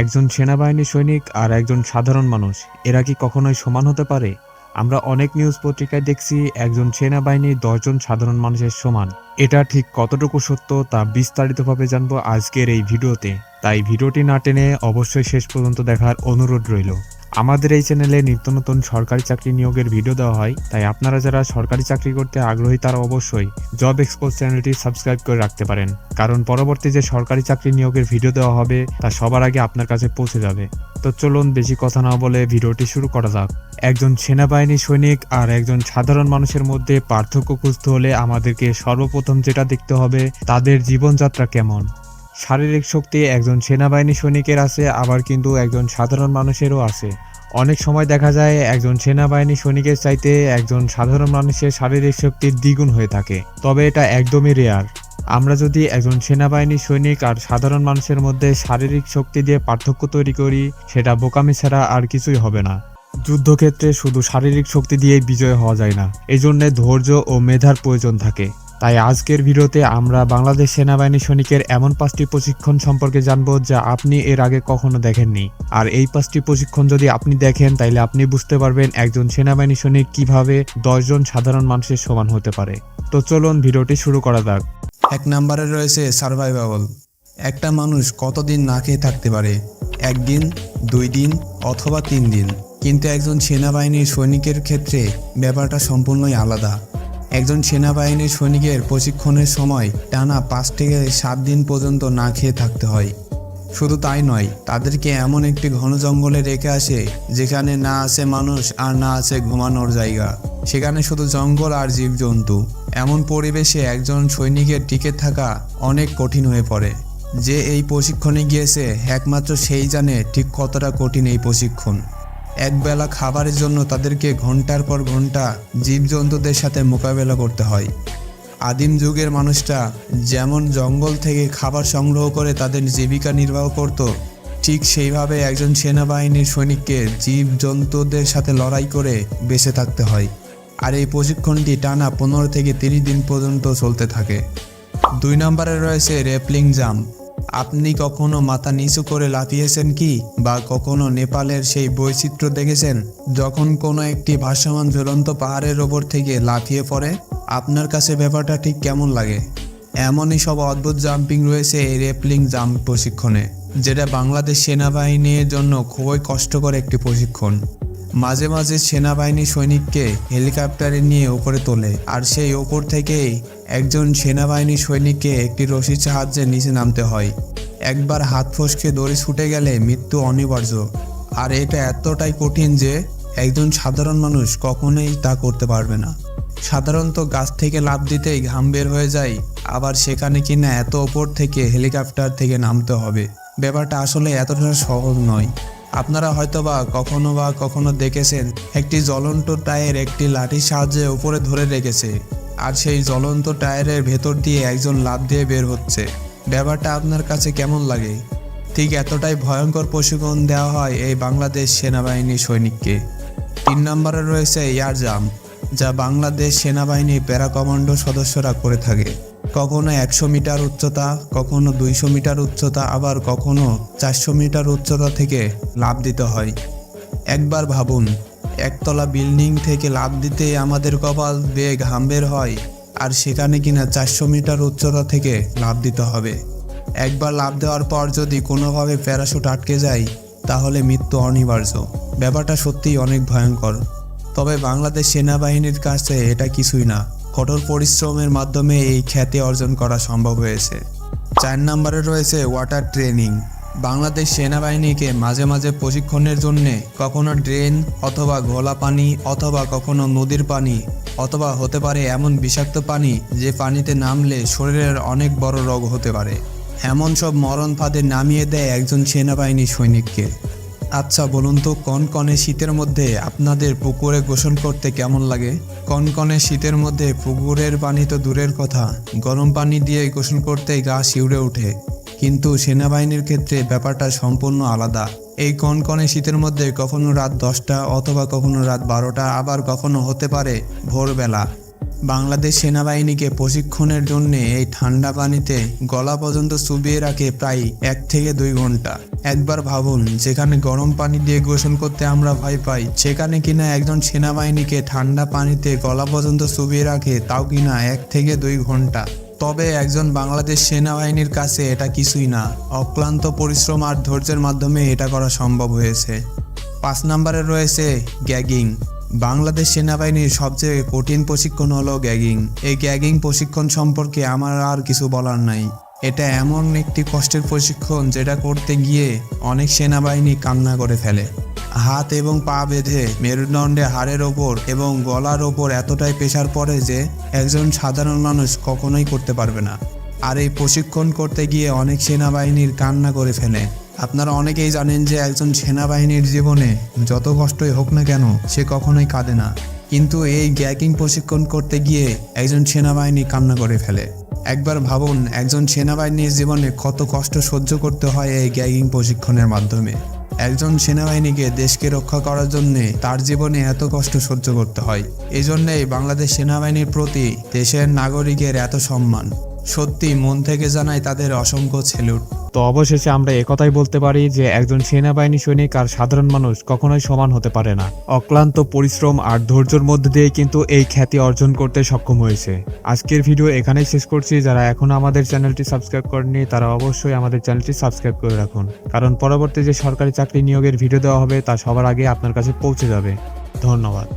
একজন সেনাবাহিনী সৈনিক আর একজন সাধারণ মানুষ। এরা কি কখনোই সমান হতে পারে? আমরা অনেক নিউজ পত্রিকায় দেখছি একজন সেনাবাহিনী দশজন সাধারণ মানুষের সমান। এটা ঠিক কতটুকু সত্য তা বিস্তারিতভাবে জানব আজকের এই ভিডিওতে। তাই ভিডিওটি না টেনে অবশ্যই শেষ পর্যন্ত দেখার অনুরোধ রইল। আমাদের এই চ্যানেলে নিত্য নতুন সরকারি চাকরি নিয়োগের ভিডিও দেওয়া হয়, তাই আপনারা যারা সরকারি চাকরি করতে আগ্রহী তারা অবশ্যই জব এক্সপোজ চ্যানেলটি সাবস্ক্রাইব করে রাখতে পারেন। কারণ পরবর্তী যে সরকারি চাকরি নিয়োগের ভিডিও দেওয়া হবে, তা সবার আগে আপনার কাছে পৌঁছে যাবে। তো চলুন বেশি কথা না বলে ভিডিওটি শুরু করা যাক। একজন সেনাবাহিনী সৈনিক আর একজন সাধারণ মানুষের মধ্যে পার্থক্য খুঁজতে হলে আমাদেরকে সর্বপ্রথম যেটা দেখতে হবে, তাদের জীবনযাত্রা কেমন? শারীরিক শক্তি একজন সেনাবাহিনী সৈনিকের আছে, আবার কিন্তু একজন সাধারণ মানুষেরও আছে। অনেক সময় দেখা যায় একজন সেনাবাহিনী সৈনিকের চাইতে একজন সাধারণ মানুষের শারীরিক শক্তি দ্বিগুণ হয়ে থাকে, তবে এটা একদমই রেয়ার আমরা যদি একজন সেনাবাহিনী সৈনিক আর সাধারণ মানুষের মধ্যে শারীরিক শক্তি দিয়ে পার্থক্য তৈরি করি, সেটা বোকামি ছাড়া আর কিছুই হবে না। যুদ্ধক্ষেত্রে শুধু শারীরিক শক্তি দিয়েই বিজয় হওয়া যায় না এই জন্যে ধৈর্য ও মেধার প্রয়োজন থাকে। তাই আজকের ভিডিওতে আমরা বাংলাদেশ সেনাবাহিনী সৈনিকের এমন পাঁচটি প্রশিক্ষণ সম্পর্কে জানব যা আপনি এর আগে কখনো দেখেননি। আর এই পাঁচটি প্রশিক্ষণ যদি আপনি দেখেন, তাইলে আপনি বুঝতে পারবেন একজন সেনাবাহিনী সৈনিক কীভাবে দশজন সাধারণ মানুষের সমান হতে পারে। তো চলুন ভিডিওটি শুরু করা যাক। এক নম্বরে রয়েছে সার্ভাইভাবল একটা মানুষ কতদিন না খেয়ে থাকতে পারে? একদিন, দুই দিন, অথবা তিন দিন। কিন্তু একজন সেনাবাহিনীর সৈনিকের ক্ষেত্রে ব্যাপারটা সম্পূর্ণই আলাদা। একজন সেনাবাহিনীর সৈনিকের প্রশিক্ষণের সময় টানা পাঁচ থেকে সাত দিন পর্যন্ত না খেয়ে থাকতে হয়। শুধু তাই নয়, তাদেরকে এমন একটি ঘন জঙ্গলে রেখে আসে, যেখানে না আছে মানুষ আর না আছে ঘুমানোর জায়গা। সেখানে শুধু জঙ্গল আর জীবজন্তু। এমন পরিবেশে একজন সৈনিকের টিকে থাকা অনেক কঠিন হয়ে পড়ে। যে এই প্রশিক্ষণে গিয়েছে, একমাত্র সেই জানে ঠিক কতটা কঠিন এই প্রশিক্ষণ। একবেলা খাবারের জন্য তাদেরকে ঘণ্টার পর ঘণ্টা জীবজন্তুদের সাথে মোকাবেলা করতে হয়। আদিম যুগের মানুষরা যেমন জঙ্গল থেকে খাবার সংগ্রহ করে তাদের জীবিকা নির্বাহ করত, ঠিক সেইভাবে একজন সেনাবাহিনীর সৈনিককে জীবজন্তুদের সাথে লড়াই করে বেঁচে থাকতে হয়। আর এই প্রশিক্ষণটি টানা পনেরো থেকে তিরিশ দিন পর্যন্ত চলতে থাকে। দুই নম্বরে রয়েছে রেপলিং জাম্প। আপনি কখনো মাথা নিচু করে লাফিয়েছেন কি? বা কখনো নেপালের সেই বৈচিত্র্য দেখেছেন? যখন কোনো একটি ভাসমান ঝুলন্ত পাহাড়ের ওপর থেকে লাফিয়ে পড়ে, আপনার কাছে ব্যাপারটা ঠিক কেমন লাগে? এমনই সব অদ্ভুত জাম্পিং রয়েছে এই রেপলিং জাম্প প্রশিক্ষণে, যেটা বাংলাদেশ সেনাবাহিনীর জন্য খুবই কষ্টকর একটি প্রশিক্ষণ। মাঝে মাঝে সেনাবাহিনী সৈনিককে হেলিকপ্টারে নিয়ে ওপরে তোলে। আর সেই ওপর থেকেই একজন সেনাবাহিনী সৈনিককে একটি রশির সাহায্যে নিচে নামতে হয়। একবার হাত ফসকে দড়ি ছুটে গেলে মৃত্যু অনিবার্য। আর এটা এতটাই কঠিন যে একজন সাধারণ মানুষ কখনোই তা করতে পারবে না। সাধারণত গাছ থেকে লাফ দিতেই ঘাম বের হয়ে যায়, আবার সেখানে কিনা এত ওপর থেকে হেলিকপ্টার থেকে নামতে হবে। ব্যাপারটা আসলে এতটা সহজ নয়। আপনারা হয়তোবা কখনো বা কখনো দেখেছেন, একটি জ্বলন্ত টায়ার একটি লাঠির সাহায্যে উপরে ধরে রেখেছে, আর সেই জ্বলন্ত টায়ারের ভেতর দিয়ে একজন লাফ দিয়ে বের হচ্ছে। ব্যাপারটা আপনার কাছে কেমন লাগে? ঠিক এতটাই ভয়ঙ্কর প্রশিক্ষণ দেওয়া হয় এই বাংলাদেশ সেনাবাহিনী সৈনিককে। তিন নম্বরে রয়েছে এয়ার জাম্প যা বাংলাদেশ সেনাবাহিনী প্যারা কমান্ডো সদস্যরা করে থাকে। কখনো একশো মিটার উচ্চতা, কখনো দুইশো মিটার উচ্চতা, আবার কখনো চারশো মিটার উচ্চতা থেকে লাভ দিতে হয়। একবার ভাবুন, একতলা বিল্ডিং থেকে লাভ দিতে আমাদের কপাল বেয়ে ঘাম বের হয়, আর সেখানে কিনা চারশো মিটার উচ্চতা থেকে লাভ দিতে হবে। একবার লাভ দেওয়ার পর যদি কোনোভাবে প্যারাশুট আটকে যায়, তাহলে মৃত্যু অনিবার্য। ব্যাপারটা সত্যিই অনেক ভয়ঙ্কর। তবে বাংলাদেশ সেনাবাহিনীর কাছে এটা কিছুই না। কঠোর পরিশ্রমের মাধ্যমে এই খ্যাতি অর্জন করা সম্ভব হয়েছে। চার নম্বরে রয়েছে ওয়াটার ট্রেনিং। বাংলাদেশ সেনাবাহিনীকে মাঝে মাঝে প্রশিক্ষণের জন্য কখনো ড্রেন অথবা ঘোলা পানি অথবা কখনো নদীর পানি অথবা হতে পারে এমন বিষাক্ত পানি যে পানিতে নামলে শরীরের অনেক বড় রোগ হতে পারে। এমন সব মরণ ফাঁদে নামিয়ে দেয় একজন সেনাবাহিনী সৈনিককে। আচ্ছা বলুন তো, কনকনে শীতের মধ্যে আপনাদের পুকুরে গোসল করতে কেমন লাগে? কনকনে শীতের মধ্যে পুকুরের পানি তো দূরের কথা। গরম পানি দিয়ে গোসল করতেই গা শিউরে ওঠে। কিন্তু সেনাবাহিনীর ক্ষেত্রে ব্যাপারটা সম্পূর্ণ আলাদা। এই কনকনে শীতের মধ্যে কখনো রাত দশটা অথবা কখনো রাত বারোটা, আবার কখনো হতে পারে ভোরবেলা। বাংলাদেশ সেনাবাহিনীকে প্রশিক্ষণের জন্য এই ঠান্ডা পানিতে গলা পর্যন্ত চুবিয়ে রাখে প্রায় এক থেকে দুই ঘণ্টা। একবার ভাবুন, যেখানে গরম পানি দিয়ে গোসল করতে আমরা ভয় পাই, সেখানে কিনা একজন সেনাবাহিনীকে ঠান্ডা পানিতে গলা পর্যন্ত চুবিয়ে রাখে তাও কিনা এক থেকে দুই ঘণ্টা। তবে একজন বাংলাদেশ সেনাবাহিনীর কাছে এটা কিছুই না। অক্লান্ত পরিশ্রম আর ধৈর্যের মাধ্যমে এটা করা সম্ভব হয়েছে। পাঁচ নম্বরে রয়েছে গ্যাগিং। বাংলাদেশ সেনাবাহিনীর সবচেয়ে কঠিন প্রশিক্ষণ হলো গ্যাগিং। এই গ্যাগিং প্রশিক্ষণ সম্পর্কে আমার আর কিছু বলার নাই। এটা এমন একটি কষ্টের প্রশিক্ষণ যেটা করতে গিয়ে অনেক সেনাবাহিনী কান্না করে ফেলে। হাত এবং পা বেঁধে মেরুদণ্ডে হাড়ের ওপর এবং গলার ওপর এতটাই প্রেশার পড়ে যে একজন সাধারণ মানুষ কখনোই করতে পারবে না। আর এই প্রশিক্ষণ করতে গিয়ে অনেক সেনাবাহিনীর কান্না করে ফেলে। আপনারা অনেকেই জানেন যে একজন সেনাবাহিনীর জীবনে যত কষ্টই হোক না কেন, সে কখনোই কাঁদে না। কিন্তু এই গ্যাকিং প্রশিক্ষণ করতে গিয়ে একজন সেনাবাহিনী কান্না করে ফেলে। একবার ভাবুন, একজন সেনাবাহিনীর জীবনে কত কষ্ট সহ্য করতে হয় এই গ্যাগিং প্রশিক্ষণের মাধ্যমে। একজন সেনাবাহিনীকে দেশকে রক্ষা করার জন্য তার জীবনে এত কষ্ট সহ্য করতে হয়। এই জন্যেই বাংলাদেশ সেনাবাহিনীর প্রতি দেশের নাগরিকের এত সম্মান। সত্যি মন থেকে জানাই তাদের অসংখ্য সেলুট। তো অবশেষে আমরা একথাই বলতে পারি যে একজন সেনাবাহিনী সৈনিক আর সাধারণ মানুষ কখনোই সমান হতে পারে না। অক্লান্ত পরিশ্রম আর ধৈর্যের মধ্যে দিয়ে কিন্তু এই খ্যাতি অর্জন করতে সক্ষম হয়েছে। আজকের ভিডিও এখানেই শেষ করছি। যারা এখনও আমাদের চ্যানেলটি সাবস্ক্রাইব করেনি তারা অবশ্যই আমাদের চ্যানেলটি সাবস্ক্রাইব করে রাখুন। কারণ পরবর্তী যে সরকারি চাকরি নিয়োগের ভিডিও দেওয়া হবে, তা সবার আগে আপনার কাছে পৌঁছে যাবে। ধন্যবাদ।